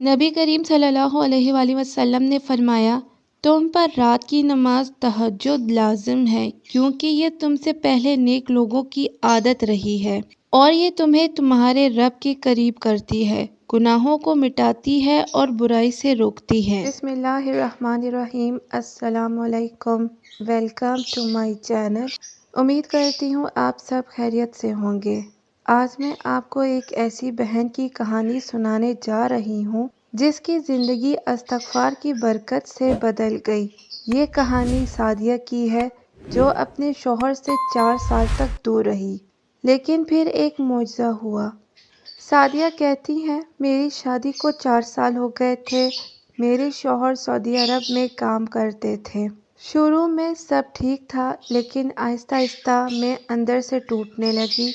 نبی کریم صلی اللہ علیہ وآلہ وسلم نے فرمایا، تم پر رات کی نماز تہجد لازم ہے، کیونکہ یہ تم سے پہلے نیک لوگوں کی عادت رہی ہے، اور یہ تمہیں تمہارے رب کے قریب کرتی ہے، گناہوں کو مٹاتی ہے اور برائی سے روکتی ہے۔ بسم اللہ الرحمن الرحیم۔ السلام علیکم۔ Welcome to my channel. امید کرتی ہوں آپ سب خیریت سے ہوں گے۔ آج میں آپ کو ایک ایسی بہن کی کہانی سنانے جا رہی ہوں، جس کی زندگی استغفار کی برکت سے بدل گئی۔ یہ کہانی سعدیہ کی ہے، جو اپنے شوہر سے چار سال تک دور رہی، لیکن پھر ایک معجزہ ہوا۔ سعدیہ کہتی ہیں، میری شادی کو چار سال ہو گئے تھے، میرے شوہر سعودی عرب میں کام کرتے تھے۔ شروع میں سب ٹھیک تھا، لیکن آہستہ آہستہ میں اندر سے ٹوٹنے لگی۔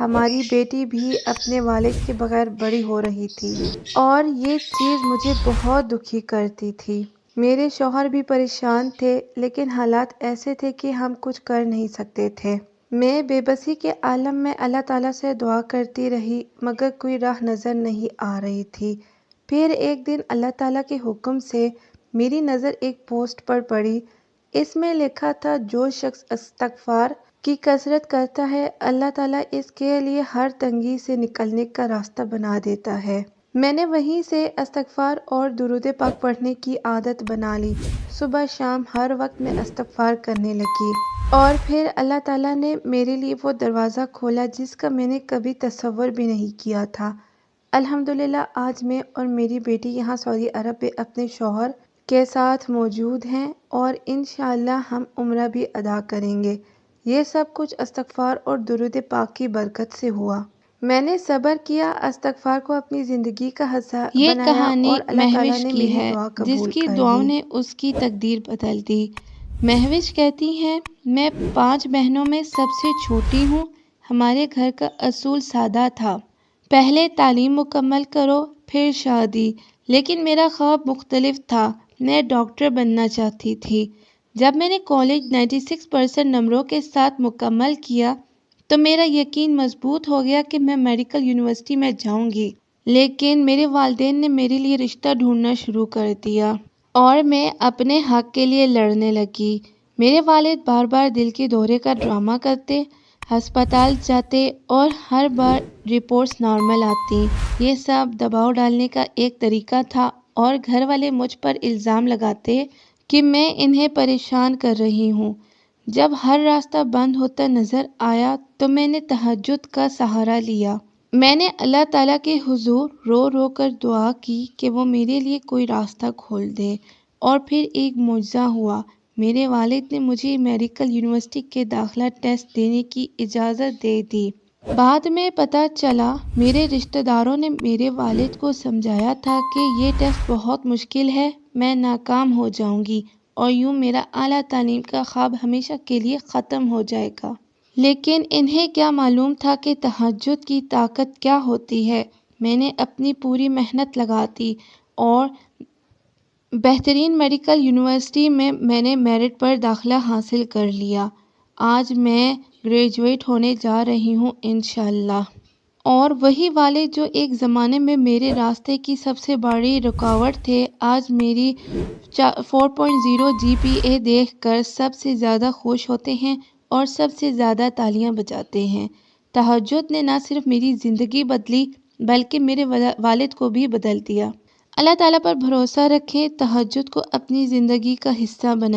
ہماری بیٹی بھی اپنے والد کے بغیر بڑی ہو رہی تھی اور یہ چیز مجھے بہت دکھی کرتی تھی۔ میرے شوہر بھی پریشان تھے لیکن حالات ایسے تھے کہ ہم کچھ کر نہیں سکتے تھے۔ میں بے بسی کے عالم میں اللہ تعالیٰ سے دعا کرتی رہی مگر کوئی راہ نظر نہیں آ رہی تھی۔ پھر ایک دن اللہ تعالیٰ کے حکم سے میری نظر ایک پوسٹ پر پڑی۔ اس میں لکھا تھا جو شخص استغفار کی کثرت کرتا ہے، اللہ تعالیٰ اس کے لیے ہر تنگی سے نکلنے کا راستہ بنا دیتا ہے۔ میں نے وہیں سے استغفار اور درود پاک پڑھنے کی عادت بنا لی۔ صبح شام ہر وقت میں استغفار کرنے لگی۔ اور پھر اللہ تعالیٰ نے میرے لیے وہ دروازہ کھولا جس کا میں نے کبھی تصور بھی نہیں کیا تھا۔ الحمدللہ، آج میں اور میری بیٹی یہاں سعودی عرب میں اپنے شوہر کے ساتھ موجود ہیں اور انشاءاللہ ہم عمرہ بھی ادا کریں گے۔ یہ سب کچھ استغفار اور درود پاک کی برکت سے ہوا۔ میں نے صبر کیا استغفار کو اپنی زندگی کا حصہ یہ کہانی مہوش کی ہے جس کی دعاؤں لی۔ نے اس کی تقدیر بدل دی۔ مہوش کہتی ہیں میں پانچ بہنوں میں سب سے چھوٹی ہوں ہمارے گھر کا اصول سادہ تھا۔ پہلے تعلیم مکمل کرو پھر شادی۔ لیکن میرا خواب مختلف تھا میں ڈاکٹر بننا چاہتی تھی۔ جب میں نے کالج نائنٹی سکس پرسنٹ نمبروں کے ساتھ مکمل کیا تو میرا یقین مضبوط ہو گیا کہ میں میڈیکل یونیورسٹی میں جاؤں گی۔ لیکن میرے والدین نے میرے لیے رشتہ ڈھونڈنا شروع کر دیا اور میں اپنے حق کے لیے لڑنے لگی۔ میرے والد بار بار دل کے دورے کا ڈرامہ کرتے، ہسپتال جاتے اور ہر بار رپورٹس نارمل آتیں یہ سب دباؤ ڈالنے کا ایک طریقہ تھا اور گھر والے مجھ پر الزام لگاتے کہ میں انہیں پریشان کر رہی ہوں۔ جب ہر راستہ بند ہوتا نظر آیا تو میں نے تہجد کا سہارا لیا۔ میں نے اللہ تعالیٰ کے حضور رو رو کر دعا کی کہ وہ میرے لیے کوئی راستہ کھول دے۔ اور پھر ایک معجزہ ہوا۔ میرے والد نے مجھے میڈیکل یونیورسٹی کے داخلہ ٹیسٹ دینے کی اجازت دے دی۔ بعد میں پتہ چلا، میرے رشتہ داروں نے میرے والد کو سمجھایا تھا کہ یہ ٹیسٹ بہت مشکل ہے، میں ناکام ہو جاؤں گی اور یوں میرا اعلیٰ تعلیم کا خواب ہمیشہ کے لیے ختم ہو جائے گا۔ لیکن انہیں کیا معلوم تھا کہ تہجد کی طاقت کیا ہوتی ہے؟ میں نے اپنی پوری محنت لگا دی اور بہترین میڈیکل یونیورسٹی میں میں نے میرٹ پر داخلہ حاصل کر لیا۔ آج میں گریجویٹ ہونے جا رہی ہوں انشاءاللہ۔ اور وہی والد جو ایک زمانے میں میرے راستے کی سب سے بڑی رکاوٹ تھے، آج میری four point zero G P A دیکھ کر سب سے زیادہ خوش ہوتے ہیں اور سب سے زیادہ تالیاں بجاتے ہیں۔ تہجد نے نہ صرف میری زندگی بدلی، بلکہ میرے والد کو بھی بدل دیا۔ اللہ تعالیٰ پر بھروسہ رکھیں، تہجد کو اپنی زندگی کا حصہ بنائیں۔